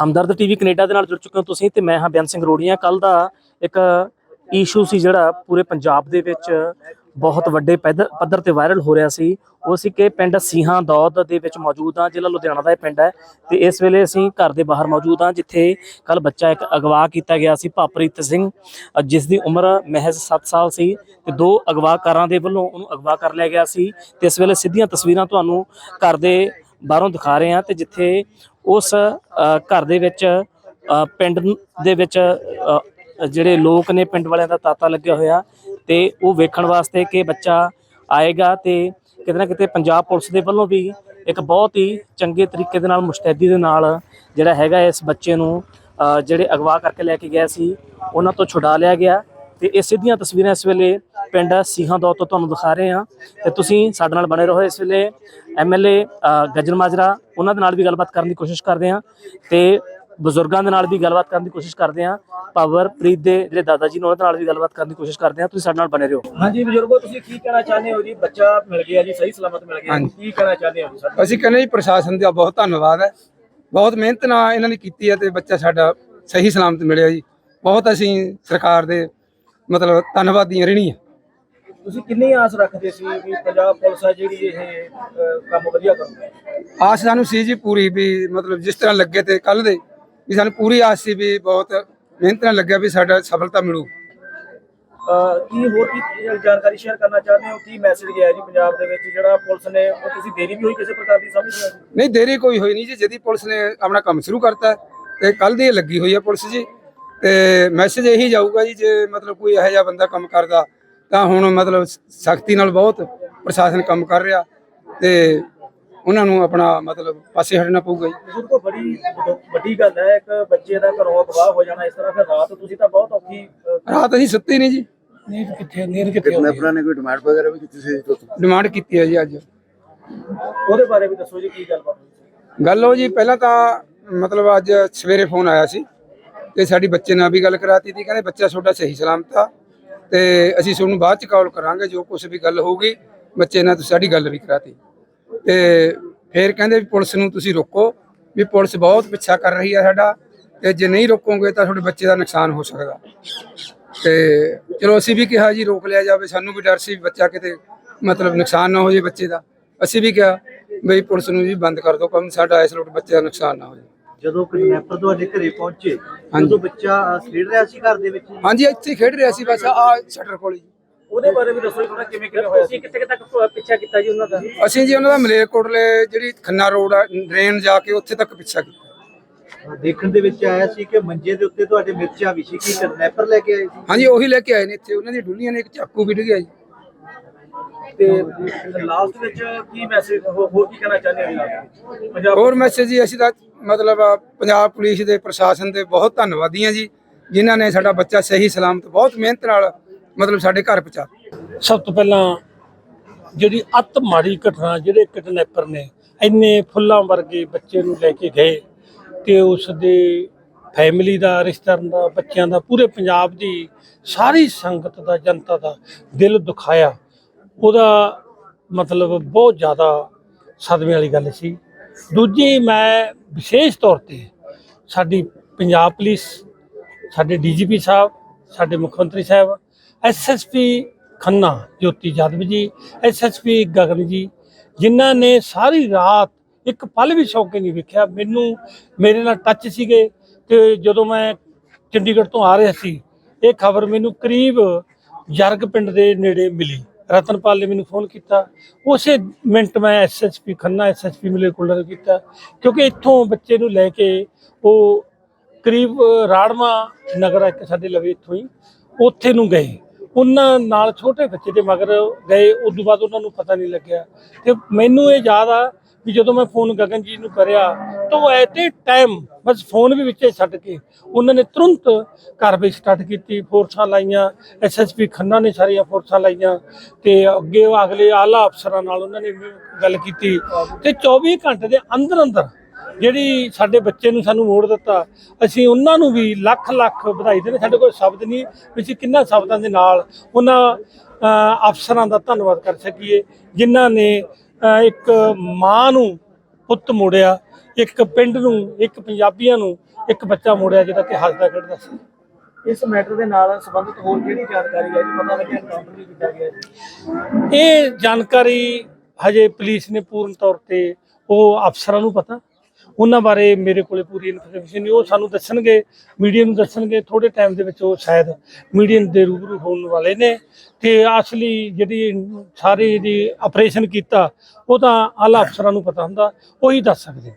ਹਮਦਰਦ TV Canada ਦੇ ਨਾਲ ਜੁੜ ਚੁੱਕੇ ਹੋ ਤੁਸੀਂ ਤੇ ਮੈਂ ਹਾਂ ਬਿਆਨ ਸਿੰਘ ਰੋੜੀਆਂ। ਕੱਲ ਦਾ ਇੱਕ ਇਸ਼ੂ ਸੀ ਜਿਹੜਾ ਪੂਰੇ ਪੰਜਾਬ ਦੇ ਵਿੱਚ ਬਹੁਤ ਵੱਡੇ ਪੈਦ- ਪੱਧਰ ਤੇ ਵਾਇਰਲ ਹੋ ਰਿਹਾ ਸੀ। ਉਹ ਸੀ ਕਿ ਪਿੰਡ ਸੀਹਾਂ ਦੌਦ ਦੇ ਵਿੱਚ ਮੌਜੂਦ ਹਾਂ, ਜ਼ਿਲ੍ਹਾ ਲੁਧਿਆਣਾ ਦਾ ਇਹ ਪਿੰਡ ਹੈ। ਤੇ ਇਸ ਵੇਲੇ ਅਸੀਂ ਘਰ ਦੇ ਬਾਹਰ ਮੌਜੂਦ ਹਾਂ, ਜਿੱਥੇ ਕੱਲ ਬੱਚਾ ਇੱਕ ਅਗਵਾ ਕੀਤਾ ਗਿਆ ਸੀ, ਭਾਪ੍ਰੀਤ ਸਿੰਘ। ਜਿਸ ਦੀ ਉਮਰ ਮਹਿਜ਼ 7 ਸਾਲ ਸੀ ਤੇ ਦੋ ਅਗਵਾਕਾਰਾਂ ਦੇ ਵੱਲੋਂ ਉਹਨੂੰ ਅਗਵਾ ਕਰ ਲਿਆ ਗਿਆ ਸੀ। ਤੇ ਇਸ ਵੇਲੇ ਸਿੱਧੀਆਂ ਤਸਵੀਰਾਂ ਤੁਹਾਨੂੰ ਘਰ ਦੇ ਬਾਹਰੋਂ ਦਿਖਾ ਰਹੇ ਹਾਂ ਤੇ ਜਿੱਥੇ ਉਸ ਘਰ ਦੇ ਵਿੱਚ ਪਿੰਡ ਦੇ ਵਿੱਚ ਜਿਹੜੇ ਲੋਕ ਨੇ ਪਿੰਡ ਵਾਲਿਆਂ ਦਾ ਤਾਤਾ ਲੱਗਿਆ ਹੋਇਆ ਤੇ ਉਹ ਵੇਖਣ ਵਾਸਤੇ ਕਿ ਬੱਚਾ ਆਏਗਾ ਤੇ ਕਿਤੇ ਨਾ ਕਿਤੇ ਪੰਜਾਬ ਪੁਲਿਸ ਦੇ ਵੱਲੋਂ ਵੀ ਇੱਕ ਬਹੁਤ ਹੀ ਚੰਗੇ ਤਰੀਕੇ ਦੇ ਨਾਲ, ਮੁਸਤੈਦੀ ਦੇ ਨਾਲ ਜਿਹੜਾ ਹੈਗਾ ਇਸ ਬੱਚੇ ਨੂੰ ਜਿਹੜੇ ਅਗਵਾ ਕਰਕੇ ਲੈ ਕੇ ਗਿਆ ਸੀ, ਉਹਨਾਂ ਤੋਂ ਛੁਡਾ ਲਿਆ ਗਿਆ ਤੇ ਇਹ ਸਿੱਧੀਆਂ ਤਸਵੀਰਾਂ ਇਸ ਵੇਲੇ ਪਿੰਡ ਸੀਹਾਂ ਦੌਰ ਤੋਂ ਤੁਹਾਨੂੰ ਦਿਖਾ ਰਹੇ ਹਾਂ ਤੇ ਤੁਸੀਂ ਸਾਡੇ ਨਾਲ ਬਣੇ ਰਹੋ ਇਸ ਵੇਲੇ ਐਮਐਲਏ ਗੱਜਰ ਮਾਜਰਾ ਉਹਨਾਂ ਦੇ ਨਾਲ ਵੀ ਗੱਲਬਾਤ ਕਰਨ ਦੀ ਕੋਸ਼ਿਸ਼ ਕਰਦੇ ਹਾਂ ਤੇ ਬਜ਼ੁਰਗਾਂ ਦੇ ਨਾਲ ਵੀ ਗੱਲਬਾਤ ਕਰਨ ਦੀ ਕੋਸ਼ਿਸ਼ ਕਰਦੇ ਹਾਂ ਪਾਵਰ ਪ੍ਰੀਤ ਦੇ ਜਿਹੜੇ ਦਾਦਾ ਜੀ ਨੇ ਉਹਨਾਂ ਦੇ ਨਾਲ ਵੀ ਗੱਲਬਾਤ ਕਰਨ ਦੀ ਕੋਸ਼ਿਸ਼ ਕਰਦੇ ਹਾਂ ਤੁਸੀਂ ਸਾਡੇ ਨਾਲ ਬਣੇ ਰਹੋ। ਹਾਂਜੀ ਬਜ਼ੁਰਗੋ ਤੁਸੀਂ ਕੀ ਕਹਿਣਾ ਚਾਹੁੰਦੇ ਹੋ ਜੀ? ਬੱਚਾ ਮਿਲ ਗਿਆ ਜੀ ਸਹੀ ਸਲਾਮਤ ਮਿਲ ਗਿਆ। ਹਾਂਜੀ। ਕੀ ਕਹਿਣਾ ਚਾਹੁੰਦੇ ਹੋ ਸਾਡੇ ਅਸੀਂ ਕਹਿੰਦੇ ਜੀ ਪ੍ਰਸ਼ਾਸਨ ਦਾ ਬਹੁਤ ਧੰਨਵਾਦ ਹੈ। ਬਹੁਤ ਮਿਹਨਤ ਨਾਲ ਇਹਨਾਂ ਨੇ ਕੀਤੀ ਹੈ ਤੇ ਬੱਚਾ ਸਾਡਾ ਸਹੀ ਸਲਾਮਤ ਮਿਲਿਆ ਜੀ। ਬਹੁਤ ਅਸੀਂ ਸਰਕਾਰ ਦੇ ਮਤਲਬ ਧੰਨਵਾਦੀਆਂ ਰਹਿਣੀ ਹੈ ਤੁਸੀਂ ਕਿੰਨੀ ਆਸ ਰੱਖਦੇ ਸੀ ਵੀ ਪੰਜਾਬ ਪੁਲਿਸ ਹੈ ਜਿਹੜੀ ਇਹ ਅਹ, ਕੰਮ ਵਧੀਆ ਕਰੂਗੀ? ਆਸ ਸਾਨੂੰ ਸੀ ਜੀ ਪੂਰੀ ਵੀ ਮਤਲਬ ਜਿਸ ਤਰ੍ਹਾਂ ਲੱਗੇ ਤੇ ਕੱਲ ਦੇ ਵੀ ਸਾਨੂੰ ਪੂਰੀ ਆਸ ਸੀ ਵੀ ਬਹੁਤ ਮਿਹਨਤ ਨਾਲ ਲੱਗਿਆ ਵੀ ਸਾਡਾ ਸਫਲਤਾ ਮਿਲੂ। ਅਹ, ਕੀ ਹੋਰ ਕੀ ਜਾਣਕਾਰੀ ਸ਼ੇਅਰ ਕਰਨਾ ਚਾਹੁੰਦੇ ਹੋ? ਕੀ ਮੈਸੇਜ ਗਿਆ ਜੀ ਪੰਜਾਬ ਦੇ ਵਿੱਚ ਜਿਹੜਾ ਪੁਲਿਸ ਨੇ ਉਹ ਤੁਸੀਂ ਦੇਰੀ ਵੀ ਹੋਈ ਕਿਸੇ ਪ੍ਰਕਾਰ ਦੀ ਸਮਝਦੇ ਹੋ? ਨਹੀਂ ਦੇਰੀ ਕੋਈ ਹੋਈ ਨਹੀਂ ਜੀ। ਜਦੀ ਪੁਲਿਸ ਨੇ ਆਪਣਾ ਕੰਮ ਸ਼ੁਰੂ ਕਰਤਾ ਤੇ ਕੱਲ ਦੀ ਇਹ ਲੱਗੀ ਹੋਈ ਹੈ ਪੁਲਿਸ ਜੀ। ਤੇ ਮੈਸੇਜ ਇਹੀ ਜਾਊਗਾ ਜੀ ਜੇ ਮਤਲਬ ਕੋਈ ਇਹੋ ਜਿਹਾ ਬੰਦਾ ਕੰਮ ਕਰਦਾ ਤਾਂ ਹੁਣ ਮਤਲਬ ਸਖਤੀ ਨਾਲ ਬਹੁਤ ਪ੍ਰਸ਼ਾਸਨ ਕੰਮ ਕਰ ਰਿਹਾ ਤੇ ਉਹਨਾਂ ਨੂੰ ਆਪਣਾ ਮਤਲਬ ਪਾਸੇ ਹਟਣਾ ਪਊਗਾ ਜੀ। ਬਜ਼ੁਰਗੋ ਬੜੀ ਵੱਡੀ ਗੱਲ ਹੈ ਇੱਕ ਬੱਚੇ ਦਾ ਘਰੋਂ ਅਗਵਾਹ ਹੋ ਜਾਣਾ ਇਸ ਤਰ੍ਹਾਂ ਫਿਰ ਰਾਤ ਤੁਸੀਂ ਤਾਂ ਬਹੁਤ ਔਖੀ ਰਾਤ ਅਸੀਂ ਸੁੱਤੇ ਨਹੀਂ ਜੀ। ਨੀਂਦ ਕਿੱਥੇ ਨੀਂਦ ਕਿੱਥੇ ਕਿਤਨੇ ਭਰਾ ਨੇ ਕੋਈ ਡਿਮਾਂਡ ਵਗੈਰਾ ਵੀ ਕੀਤੀ ਸੀ ਡਿਮਾਂਡ ਕੀਤੀ ਹੈ ਜੀ ਅੱਜ। ਉਹਦੇ ਬਾਰੇ ਵੀ ਦੱਸੋ ਜੀ ਕੀ ਗੱਲਬਾਤ ਗੱਲ ਉਹ ਜੀ ਪਹਿਲਾਂ ਤਾਂ ਮਤਲਬ ਅੱਜ ਸਵੇਰੇ ਫੋਨ ਆਇਆ ਸੀ। ਤੇ ਸਾਡੀ ਬੱਚੇ ਨਾਲ ਵੀ ਗੱਲ ਕਰਾਤੀ ਸੀ ਕਹਿੰਦੇ ਬੱਚਾ ਤੁਹਾਡਾ ਸਹੀ ਸਲਾਮਤ ਆ ਤੇ ਅਸੀਂ ਤੁਹਾਨੂੰ ਬਾਅਦ ਚ ਕਾਲ ਕਰਾਂਗੇ, ਜੋ ਕੁਝ ਵੀ ਗੱਲ ਹੋਊਗੀ, ਬੱਚੇ ਨਾਲ ਤੁਸੀਂ ਸਾਡੀ ਗੱਲ ਵੀ ਕਰਾਤੀ। ਤੇ ਫਿਰ ਕਹਿੰਦੇ ਵੀ ਪੁਲਿਸ ਨੂੰ ਤੁਸੀਂ ਰੋਕੋ, ਵੀ ਪੁਲਿਸ ਬਹੁਤ ਪਿੱਛਾ ਕਰ ਰਹੀ ਹੈ ਸਾਡਾ, ਤੇ ਜੇ ਨਹੀਂ ਰੋਕੋਗੇ ਤਾਂ ਤੁਹਾਡੇ ਬੱਚੇ ਦਾ ਨੁਕਸਾਨ ਹੋ ਸਕਦਾ। ਤੇ ਚਲੋ ਅਸੀਂ ਵੀ ਕਿਹਾ ਜੀ ਰੋਕ ਲਿਆ ਜਾਵੇ, ਸਾਨੂੰ ਵੀ ਡਰ ਸੀ ਵੀ ਬੱਚਾ ਕਿਤੇ ਮਤਲਬ ਨੁਕਸਾਨ ਨਾ ਹੋ ਜਾਏ ਬੱਚੇ ਦਾ। ਅਸੀਂ ਵੀ ਕਿਹਾ, ਬਈ ਪੁਲਿਸ ਨੂੰ ਵੀ ਬੰਦ ਕਰ ਦਿਓ ਕੰਮ ਸਾਡਾ ਇਸ ਲੋਟ ਬੱਚੇ ਦਾ ਨੁਕਸਾਨ ਨਾ ਹੋ ਜਾਏ ਜਦੋਂ ਕਿਡਨੈਪਰ ਤੁਹਾਡੇ ਘਰੇ ਪਹੁੰਚੇ ਹਾਂਜੀ। ਉਦੋਂ ਬੱਚਾ ਅ, ਖੇਡ ਰਿਹਾ ਸੀ ਘਰ ਦੇ ਵਿੱਚ? ਹਾਂਜੀ ਇੱਥੇ ਹੀ ਖੇਡ ਰਿਹਾ ਸੀ ਬਸ ਆ ਸ਼ਟਰ ਕੋਲ ਜੀ ਉਹਦੇ ਬਾਰੇ ਵੀ ਦੱਸੋ ਜੀ ਥੋੜਾ ਕਿਵੇਂ ਕਿਵੇਂ ਹੋਇਆ ਸੀ ਕਿੱਥੇ ਤੱਕ ਪਿੱਛਾ ਕੀਤਾ ਜੀ ਉਹਨਾਂ ਦਾ? ਅਸੀਂ ਜੀ ਉਹਨਾਂ ਦਾ ਮਲੇਰਕੋਟਲੇ ਜਿਹੜੀ ਖੰਨਾ ਰੋਡ ਆ ਡਰੇਨ ਜਾ ਕੇ ਉੱਥੇ ਤੱਕ ਪਿੱਛਾ ਕੀਤਾ। ਦੇਖਣ ਦੇ ਵਿੱਚ ਆਇਆ ਸੀ ਕਿ ਮੰਜੇ ਦੇ ਉੱਤੇ ਤੁਹਾਡੇ ਮਿਰਚਾਂ ਵੀ ਸੀ ਕਿ ਕਿਡਨੈਪਰ ਲੈ ਕੇ ਆਏ ਸੀ। ਹਾਂਜੀ ਉਹੀ ਲੈ ਕੇ ਆਏ ਨੇ ਇੱਥੇ ਉਹਨਾਂ ਦੀ ਡੁੱਲੀਆਂ ਨੇ ਇੱਕ ਚਾਕੂ ਵੀ ਡਿੱਗਿਆ ਜੀ। ਤੇ ਲਾਸਟ ਵਿੱਚ ਕੀ ਮੈਸੇਜ ਹੋਰ ਕੀ ਕਹਿਣਾ ਚਾਹੁੰਦੇ ਹੋ ਜੀ last ਵਿੱਚ? ਪੰਜਾਬ ਹੋਰ ਮੈਸੇਜ ਜੀ ਅਸੀਂ ਤਾਂ ਮਤਲਬ ਆ, ਪੰਜਾਬ ਪੁਲਿਸ ਦੇ ਪ੍ਰਸ਼ਾਸਨ ਦੇ ਬਹੁਤ ਧੰਨਵਾਦੀ ਹਾਂ ਜੀ ਜਿਨ੍ਹਾਂ ਨੇ ਸਾਡਾ ਬੱਚਾ ਸਹੀ ਸਲਾਮਤ ਬਹੁਤ ਮਿਹਨਤ ਨਾਲ ਮਤਲਬ ਸਾਡੇ ਘਰ ਪਹੁੰਚਾ ਸਭ ਤੋਂ ਪਹਿਲਾਂ ਜਿਹੜੀ ਅਤ ਮਾੜੀ ਘਟਨਾ ਜਿਹੜੇ ਕਿਡਨੈਪਰ ਨੇ ਇੰਨੇ ਫੁੱਲਾਂ ਵਰਗੇ ਬੱਚੇ ਨੂੰ ਲੈ ਕੇ ਗਏ ਤੇ ਉਸ ਦੇ ਫੈਮਿਲੀ ਦਾ ਰਿਸ਼ਤੇਦਾਰਾਂ ਦਾ ਬੱਚਿਆਂ ਦਾ ਪੂਰੇ ਪੰਜਾਬ ਦੀ ਸਾਰੀ ਸੰਗਤ ਦਾ ਜਨਤਾ ਦਾ ਦਿਲ ਦੁਖਾਇਆ ਉਹਦਾ ਮਤਲਬ ਬਹੁਤ ਜ਼ਿਆਦਾ ਸਦਮੇ ਵਾਲੀ ਗੱਲ ਸੀ। ਦੂਜੀ, ਮੈਂ ਵਿਸ਼ੇਸ਼ ਤੌਰ ਤੇ ਸਾਡੀ ਪੰਜਾਬ ਪੁਲਿਸ, ਸਾਡੇ ਡੀਜੀਪੀ ਸਾਹਿਬ, ਸਾਡੇ ਮੁੱਖ ਮੰਤਰੀ ਸਾਹਿਬ ਐਸਐਸਪੀ ਖੰਨਾ, ਜੋਤੀ ਜਾਦਵ ਜੀ ਐਸਐਸਪੀ ਗਗਨ ਜੀ, ਜਿਨ੍ਹਾਂ ਨੇ ਸਾਰੀ ਰਾਤ ਇੱਕ ਪਲ ਵੀ ਸੌਂ ਕੇ ਨਹੀਂ ਵੇਖਿਆ। ਮੈਨੂੰ, ਮੇਰੇ ਨਾਲ ਟੱਚ ਸੀਗੇ ਤੇ ਜਦੋਂ ਮੈਂ ਚੰਡੀਗੜ੍ਹ ਤੋਂ ਆ ਰਿਹਾ ਸੀ, ਇਹ ਖਬਰ ਮੈਨੂੰ ਕਰੀਬ ਜਰਗ ਪਿੰਡ ਦੇ ਨੇੜੇ ਮਿਲੀ। ਰਤਨਪਾਲ ਨੇ ਮੈਨੂੰ ਫੋਨ ਕੀਤਾ। ਉਸੇ ਮਿੰਟ ਮੈਂ ਐਸਐਸਪੀ ਖੰਨਾ ਐਸਐਸਪੀ ਮਿਲੇ ਕੋਲ ਕੀਤਾ। ਕਿਉਂਕਿ ਇੱਥੋਂ ਬੱਚੇ ਨੂੰ ਲੈ ਕੇ ਉਹ ਕਰੀਬ ਰਾੜਮਾ ਨਗਰ ਇੱਕ ਸਾਡੇ ਲਵੇ ਇੱਥੋਂ ਹੀ, ਉੱਥੇ ਨੂੰ ਗਏ। ਉਹਨਾਂ ਨਾਲ ਛੋਟੇ ਬੱਚੇ ਦੇ ਮਗਰ ਗਏ ਉਸ ਤੋਂ ਬਾਅਦ ਉਹਨਾਂ ਨੂੰ ਪਤਾ ਨਹੀਂ ਲੱਗਿਆ। ਤੇ ਮੈਨੂੰ ਇਹ ਯਾਦ ਆ ਵੀ ਜਦੋਂ ਮੈਂ ਫੋਨ ਗਗਨ ਜੀ ਨੂੰ ਕਰਿਆ ਤੋਂ ਐਟ ਏ ਟਾਈਮ ਬਸ ਫੋਨ ਵੀ ਵਿੱਚੇ ਛੱਡ ਕੇ ਉਹਨਾਂ ਨੇ ਤੁਰੰਤ ਕਾਰਵਾਈ ਸਟਾਰਟ ਕੀਤੀ, ਫੋਰਸਾਂ ਲਾਈਆਂ ਐਸਐਸਪੀ ਖੰਨਾ ਨੇ ਸਾਰੀਆਂ ਫੋਰਸਾਂ ਲਾਈਆਂ ਤੇ ਅੱਗੇ ਅਗਲੇ ਆਲਾ ਅਫਸਰਾਂ ਨਾਲ ਉਹਨਾਂ ਨੇ ਵੀ ਗੱਲ ਕੀਤੀ ਤੇ 24 ਘੰਟੇ ਦੇ ਅੰਦਰ ਅੰਦਰ ਜਿਹੜੀ ਸਾਡੇ ਬੱਚੇ ਨੂੰ ਸਾਨੂੰ ਮੋੜ ਦਿੱਤਾ, ਅਸੀਂ ਉਹਨਾਂ ਨੂੰ ਵੀ ਲੱਖ ਲੱਖ ਵਧਾਈ ਦੇਣੇ, ਸਾਡੇ ਕੋਲ ਸ਼ਬਦ ਨਹੀਂ, ਵੀ ਅਸੀਂ ਕਿੰਨਾ ਸ਼ਬਦਾਂ ਦੇ ਨਾਲ ਉਹਨਾਂ ਅਫਸਰਾਂ ਦਾ ਧੰਨਵਾਦ ਕਰ ਸਕੀਏ, ਜਿਨ੍ਹਾਂ ਨੇ ਇੱਕ ਮਾਂ ਨੂੰ ਪੁੱਤ ਮੋੜਿਆ ਇੱਕ ਪਿੰਡ ਨੂੰ ਇੱਕ ਪੰਜਾਬੀਆਂ ਨੂੰ ਇੱਕ ਬੱਚਾ ਮੋੜਿਆ ਜਿਹੜਾ ਕਿ ਹੱਸਦਾ ਖੇਡਦਾ ਸੀ। ਇਸ ਮੈਟਰ ਦੇ ਨਾਲ ਸੰਬੰਧਿਤ ਹੋਰ ਕਿਹੜੀ ਜਾਣਕਾਰੀ ਹੈ ਜੀ? ਪਤਾ ਲੱਗਿਆ ਐਨਕਾਊਂਟਰ ਵੀ ਕੀਤਾ ਗਿਆ ਜੀ। ਇਹ ਜਾਣਕਾਰੀ ਹਜੇ ਪੁਲਿਸ ਨੇ ਪੂਰਨ ਤੌਰ ਤੇ ਉਹ ਅਫਸਰਾਂ ਨੂੰ ਪਤਾ। ਉਹਨਾਂ ਬਾਰੇ ਮੇਰੇ ਕੋਲੇ ਪੂਰੀ ਇਨਫੋਰਮੇਸ਼ਨ ਨਹੀਂ, ਉਹ ਸਾਨੂੰ ਦੱਸਣਗੇ ਮੀਡੀਆ ਨੂੰ ਦੱਸਣਗੇ ਥੋੜੇ ਟਾਈਮ ਦੇ ਵਿੱਚ ਉਹ ਸ਼ਾਇਦ ਮੀਡੀਆ ਦੇ ਰੂਬਰੂ ਹੋਣ ਵਾਲੇ ਨੇ ਤੇ ਅਸਲੀ ਜਿਹੜੀ ਸਾਰੇ ਜਿਹੜੀ ਆਪਰੇਸ਼ਨ ਕੀਤਾ, ਉਹ ਤਾਂ ਆਲਾ ਅਫਸਰਾਂ ਨੂੰ ਪਤਾ ਹੁੰਦਾ, ਉਹੀ ਦੱਸ ਸਕਦੇ ਨੇ।